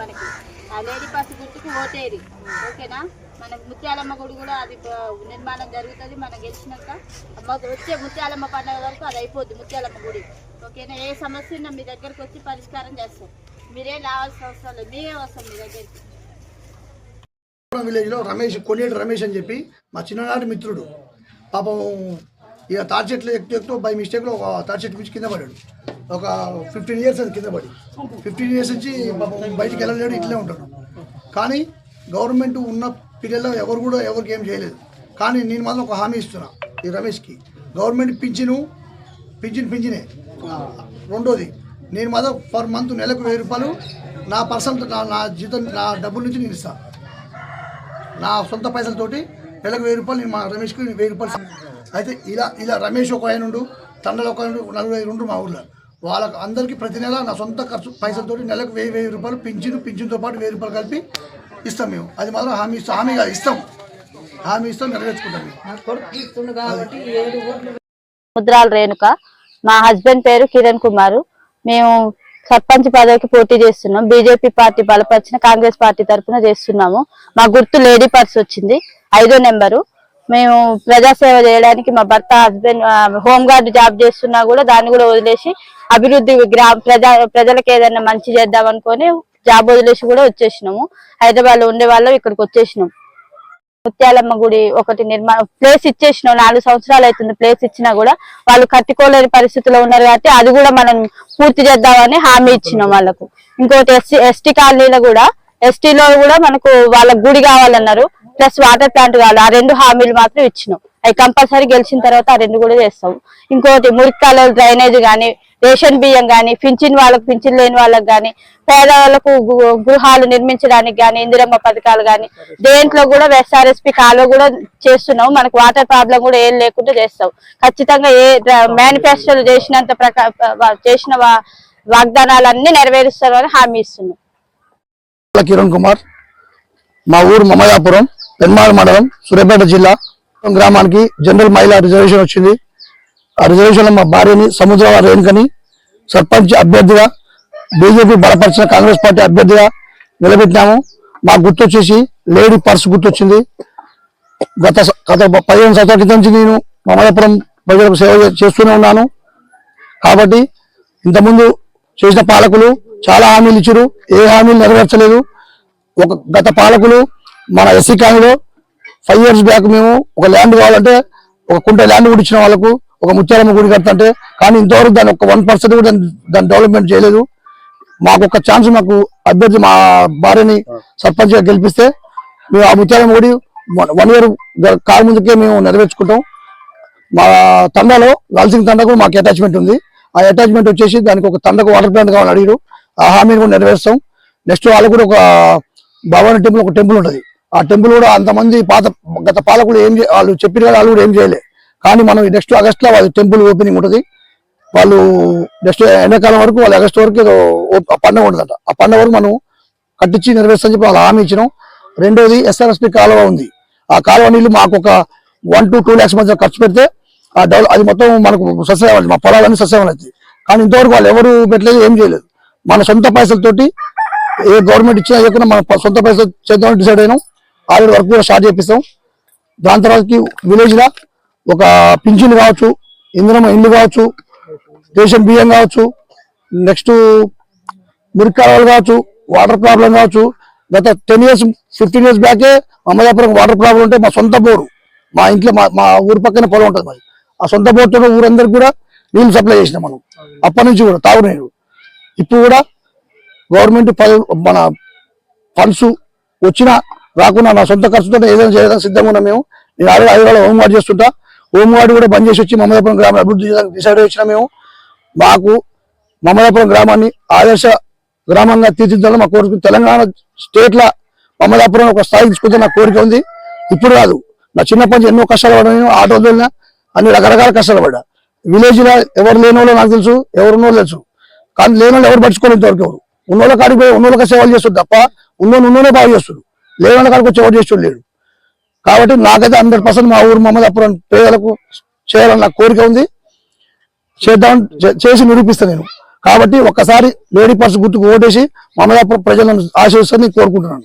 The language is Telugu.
మనకి. ఆ లేడీ పర్స్ గుర్తుకు ఓటేది ఓకేనా? మన ముత్యాలమ్మ గుడి కూడా అది నిర్మాణం జరుగుతుంది. మనం గెలిచినాక మాకు వచ్చే ముత్యాలమ్మ పండుగ వరకు అది అయిపోద్ది ముత్యాలమ్మ గుడి. ఓకేనా? ఏ సమస్య ఉన్నా మీ దగ్గరకు వచ్చి పరిష్కారం చేస్తాం. మీరేం రావాల్సిన అవసరం లేదు. మేమే వస్తాం మీ దగ్గరికి. విలేజ్లో రమేష్ కొనేడు రమేష్ అని చెప్పి మా చిన్ననాటి మిత్రుడు. పాపం ఇక తాడి చెట్లు ఎక్కుతూ ఎక్కుతూ బై మిస్టేక్లో లో తాడి చెట్టు నుంచి కింద పడాడు ఒక ఫిఫ్టీన్ ఇయర్స్ అది కింద పడి. ఫిఫ్టీన్ ఇయర్స్ నుంచి బయటికి వెళ్ళలేడు ఇట్లే ఉంటాడు. కానీ గవర్నమెంట్ ఉన్న పీరియడ్లో ఎవరు కూడా ఎవరికి ఏం చేయలేదు. కానీ నేను మాత్రం ఒక హామీ ఇస్తున్నా ఈ రమేష్కి. గవర్నమెంట్ పింఛను పింఛన్ పింఛనే. రెండోది నేను మాత్రం పర్ మంత్ నెలకు వెయ్యి రూపాయలు నా పర్సన్ నా నా జీతం నా డబ్బుల నుంచి నేను ఇస్తాను నా సొంత పైసలతోటి నెలకు వెయ్యి రూపాయలు నేను మా రమేష్కి వెయ్యి రూపాయలు అయితే ఇలా ఇలా రమేష్ ఒక ఆయన ఉండు తండ్రి ఒక ఆయన ఉండు, నలుగురు ఐదు ఉండు మా ఊళ్ళో వాళ్ళకి అందరికీ ప్రతి నెల నా సొంత ఖర్చు పైసలతోటి నెలకు వెయ్యి వెయ్యి రూపాయలు పింఛను పింఛన్తో పాటు వెయ్యి రూపాయలు కలిపి ఇస్తాం మేము. అది మాత్రం హామీ ఇస్తాం హామీగా ఇస్తాం. హామీ ఇస్తాం నెరవేర్చుకుంటాం ముద్రాల రేణుక. మా హస్బెండ్ పేరు కిరణ్ కుమార్. మేము సర్పంచ్ పదవికి పోటీ చేస్తున్నాం. బీజేపీ పార్టీ బలపరిచిన కాంగ్రెస్ పార్టీ తరఫున చేస్తున్నాము. మా గుర్తు లేడీ పర్స్ వచ్చింది. ఐదో నెంబరు. మేము ప్రజాసేవ చేయడానికి మా భర్త హస్బెండ్ హోంగార్డ్ జాబ్ చేస్తున్నా కూడా దాన్ని కూడా వదిలేసి అభివృద్ధి గ్రామ ప్రజా ప్రజలకు ఏదైనా మంచి చేద్దాం అనుకొని జాబ్ వదిలేసి కూడా వచ్చేసినాము. హైదరాబాద్లో ఉండే వాళ్ళం ఇక్కడికి వచ్చేసినాం. ముత్యాలమ్మ గుడి ఒకటి నిర్మాణ ప్లేస్ ఇచ్చేసినాం. నాలుగు సంవత్సరాలు అవుతుంది ప్లేస్ ఇచ్చినా కూడా. వాళ్ళు కట్టుకోలేని పరిస్థితిలో ఉన్నారు కాబట్టి అది కూడా మనం పూర్తి చేద్దామని హామీ ఇచ్చినాం వాళ్ళకు. ఇంకోటి ఎస్సీ ఎస్టీ కాలనీలో కూడా ఎస్టీలో కూడా మనకు వాళ్ళ గుడి కావాలన్నారు. ప్లస్ వాటర్ ప్లాంట్ కావాలి ఆ రెండు హామీలు మాత్రం ఇచ్చినాం. అవి కంపల్సరీ గెలిచిన తర్వాత ఆ రెండు కూడా చేస్తాం. ఇంకోటి మురికాల డ్రైనేజ్ కానీ రేషన్ బియ్యం కానీ పింఛన్ వాళ్ళకు పింఛన్ లేని వాళ్ళకి కానీ పేదవాళ్ళకు గృహాలు నిర్మించడానికి కానీ ఇందిరమ్మ పథకాలు కానీ దేంట్లో కూడా ఎస్ఆర్ఎస్పి కాలో కూడా చేస్తున్నాం. మనకు వాటర్ ప్రాబ్లం కూడా ఏం లేకుండా చేస్తాం. ఖచ్చితంగా ఏ మేనిఫెస్టోలు చేసినంత ప్రకా చేసిన వా- వాగ్దానాలన్నీ నెరవేరుస్తామని హామీ ఇస్తున్నాం. కిరణ్ కుమార్ మా ఊరు మమయాపురం. పెన్మాడ మండలం సూర్యాపేట జిల్లా గ్రామానికి జనరల్ మహిళా రిజర్వేషన్ వచ్చింది. ఆ రిజర్వేషన్ మా భార్యని సముద్ర రేణుకని సర్పంచ్ అభ్యర్థిగా బీజేపీ బలపరిచిన కాంగ్రెస్ పార్టీ అభ్యర్థిగా నిలబెట్టినాము. మా గుర్తొచ్చేసి లేడీ పర్స్ గుర్తొచ్చింది. గత గత పదిహేను సంవత్సరాల క్రితం నుంచి నేను మమయాపురం ప్రజలకు సేవ చేస్తూనే ఉన్నాను. కాబట్టి ఇంతకుముందు చేసిన పాలకులు చాలా హామీలు ఇచ్చారు. ఏ హామీలు నెరవేర్చలేదు. ఒక గత పాలకులు మన ఎస్సీ కాలనీలో ఫైవ్ ఇయర్స్ బ్యాక్ మేము ఒక ల్యాండ్ కావాలంటే ఒక కుంట ల్యాండ్ కూడా ఇచ్చిన వాళ్ళకు ఒక ముత్యాలమ్మ గుడి కడతంటే కానీ ఇంతవరకు దాని ఒక వన్ పర్సెంట్ కూడా దాన్ని డెవలప్మెంట్ చేయలేదు. మాకు ఒక ఛాన్స్ మాకు అభ్యర్థి మా భార్యని సర్పంచ్గా గెలిపిస్తే మేము ఆ ముత్యాలమ్మ గుడి వన్ ఇయర్ కారు ముందుకే మేము నెరవేర్చుకుంటాం. మా తండాలో లాల్సింగ్ తండకు మాకు అటాచ్మెంట్ ఉంది. ఆ అటాచ్మెంట్ వచ్చేసి దానికి ఒక తండకు వాటర్ ప్లాంట్ కావాలని అడిగారు. ఆ హామీని కూడా నెరవేరుస్తాం. నెక్స్ట్ వాళ్ళకు కూడా ఒక భవాని టెంపుల్ ఒక టెంపుల్ ఉంటుంది. ఆ టెంపుల్ కూడా అంతమంది పాత గత పాలకులు ఏం వాళ్ళు చెప్పిన కదా వాళ్ళు కూడా ఏం చేయలే. కానీ మనం నెక్స్ట్ ఆగస్ట్లో వాళ్ళ టెంపుల్ ఓపెనింగ్ ఉంటుంది. వాళ్ళు నెక్స్ట్ ఎండాకాలం వరకు వాళ్ళ ఆగస్ట్ వరకు ఏదో ఆ పండుగ ఉండదంట. ఆ పండుగ వరకు మనం కట్టించి నెరవేర్చని చెప్పి వాళ్ళు హామీ ఇచ్చినాం. రెండోది ఎస్ఆర్ఎస్పి కాలువ ఉంది. ఆ కాలువ నీళ్ళు మాకు ఒక వన్ టు టూ ల్యాక్స్ మధ్య ఖర్చు పెడితే ఆ డెవలప్ అది మొత్తం మనకు సస్యవాలి మా పొలాలన్నీ సస్యవాలి కానీ ఇంతవరకు వాళ్ళు ఎవరు పెట్టలేదు ఏం చేయలేదు. మన సొంత పైసలతోటి ఏ గవర్నమెంట్ ఇచ్చినా ఇవ్వకుండా మన సొంత పైసలు చేద్దామని డిసైడ్ అయినాం. ఆల్రెడీ వర్క్ కూడా స్టార్ట్ చేపిస్తాం. దాని తర్వాతకి విలేజ్ లా ఒక పింఛన్ కావచ్చు ఇంధనం ఇండ్లు కావచ్చు రేషన్ బియ్యం కావచ్చు నెక్స్ట్ మురికాలు కావచ్చు వాటర్ ప్రాబ్లం కావచ్చు. గత టెన్ ఇయర్స్ ఫిఫ్టీన్ ఇయర్స్ బ్యాకే అమ్మదాపురం వాటర్ ప్రాబ్లం ఉంటే మా సొంత బోరు మా ఇంట్లో మా మా ఊరు పక్కన పొలం ఉంటుంది మరి ఆ సొంత బోర్తో ఊరందరికి కూడా నీళ్ళు సప్లై చేసినాం మనం అప్పటి నుంచి కూడా తాగునీరు ఇప్పుడు కూడా గవర్నమెంట్ మన ఫండ్స్ వచ్చినా రాకుండా నా సొంత ఖర్చుతో ఏదైనా చేయడానికి సిద్ధంగా ఉన్నాం మేము. నేను ఆల్రెడీ హైదరాబాద్ హోమ్ గార్డ్ చేస్తుంటా. హోమ్ గార్డ్ కూడా బంద్ చేసి వచ్చి మమలాపురం గ్రామం అభివృద్ధి చేయడానికి డిసైడ్ వచ్చిన మేము. మాకు మమలాపురం గ్రామాన్ని ఆదర్శ గ్రామంగా తీర్చిదిద్దడం మా కోరిక. తెలంగాణ స్టేట్లో మమలాపురం ఒక స్థాయి తీసుకుంటే నా కోరిక ఉంది. ఇప్పుడు కాదు. నా చిన్నప్పటి నుంచి ఎన్నో కష్టాలు పడ్డా నేను ఆటో వదిలినా అన్ని రకరకాల కష్టాలు పడ్డా. విలేజ్లో ఎవరు లేని వాళ్ళు నాకు తెలుసు ఎవరు ఉన్నోళ్ళు తెలుసు. కానీ లేని వాళ్ళు ఎవరు పట్టుకోలేదు ఇంతవరకు ఎవరు. ఉన్నోళ్ళ కాడికి పోయి ఉన్నోళ్ళకి సేవలు చేస్తారు తప్ప ఉన్నోళ్ళు ఉన్నోనే బాగా చేస్తారు లేవన్న వాళ్ళ కాడికి వచ్చి లేడు కాబట్టి నాకైతే హండ్రెడ్ పర్సెంట్ మా ఊరు మమ్మల్ని పేదలకు చేయాలని నాకు కోరిక ఉంది. చేద్దాం చేసి నిరూపిస్తాను నేను. కాబట్టి ఒక్కసారి లేడీ పర్స్ గుర్తుకు ఓటేసి మమదాపురం ప్రజలను ఆశీర్వస్తాను కోరుకుంటున్నాను.